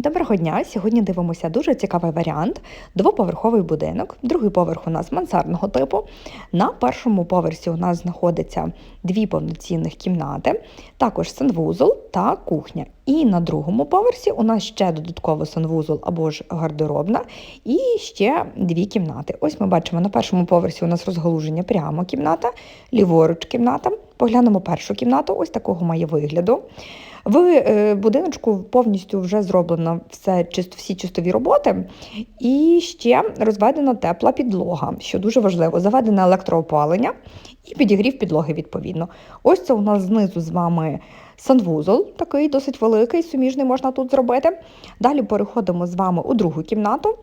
Доброго дня! Сьогодні дивимося дуже цікавий варіант. Двоповерховий будинок. Другий поверх у нас мансардного типу. На першому поверсі у нас знаходиться дві повноцінних кімнати, також санвузол та кухня. І на другому поверсі у нас ще додатково санвузол або ж гардеробна, і ще дві кімнати. Ось ми бачимо на першому поверсі у нас розгалуження прямо кімната, ліворуч кімната. Поглянемо першу кімнату, ось такого має вигляду. В е, будиночку повністю вже зроблено все, всі чистові роботи, і ще розведена тепла підлога, що дуже важливо. Заведене електроопалення і підігрів підлоги відповідно. Ось це у нас знизу з вами санвузол, такий досить великий, суміжний можна тут зробити. Далі переходимо з вами у другу кімнату.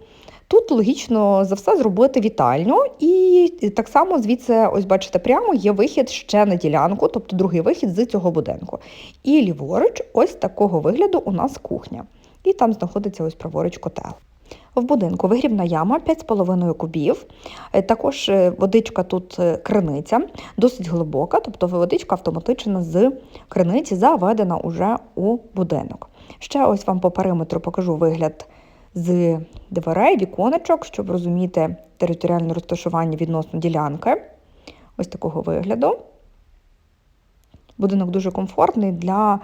Тут логічно за все зробити вітальню, і так само звідси, ось бачите, прямо є вихід ще на ділянку, тобто другий вихід з цього будинку. І ліворуч, ось такого вигляду у нас кухня. І там знаходиться ось праворуч котел. В будинку вигрібна яма 5,5 кубів. Е, Також е, водичка тут е, криниця, досить глибока, тобто водичка автоматично з криниці заведена уже у будинок. Ще ось вам по периметру покажу вигляд з дверей, віконечок, щоб розуміти територіальне розташування відносно ділянки. Ось такого вигляду. Будинок дуже комфортний для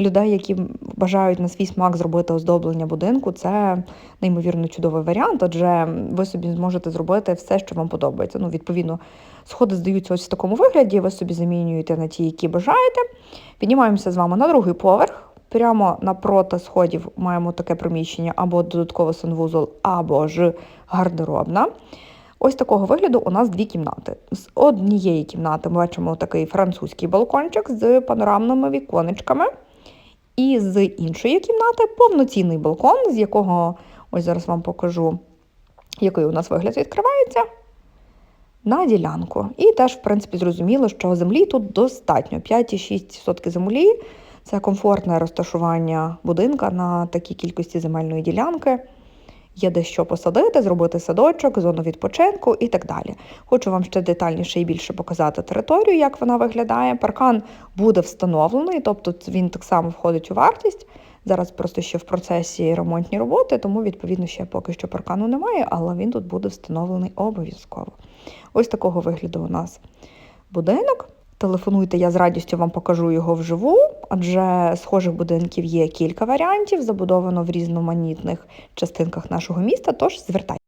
людей, які бажають на свій смак зробити оздоблення будинку. Це неймовірно чудовий варіант, адже ви собі зможете зробити все, що вам подобається. Ну, відповідно, сходи здаються ось в такому вигляді, ви собі замінюєте на ті, які бажаєте. Піднімаємося з вами на другий поверх. Прямо напроти сходів маємо таке приміщення або додатковий санвузол, або ж гардеробна. Ось такого вигляду у нас дві кімнати. З однієї кімнати ми бачимо такий французький балкончик з панорамними віконечками. І з іншої кімнати повноцінний балкон, з якого ось зараз вам покажу, який у нас вигляд відкривається. На ділянку. І теж, в принципі, зрозуміло, що землі тут достатньо. 5,6% землі це комфортне розташування будинка на такій кількості земельної ділянки. Є де що посадити, зробити садочок, зону відпочинку і так далі. Хочу вам ще детальніше і більше показати територію, як вона виглядає. Паркан буде встановлений, тобто він так само входить у вартість. Зараз просто ще в процесі ремонтні роботи, тому відповідно ще поки що паркану немає, але він тут буде встановлений обов'язково. Ось такого вигляду у нас будинок. Телефонуйте, я з радістю вам покажу його вживу, адже схожих будинків є кілька варіантів, забудовано в різноманітних частинках нашого міста, тож звертайтеся.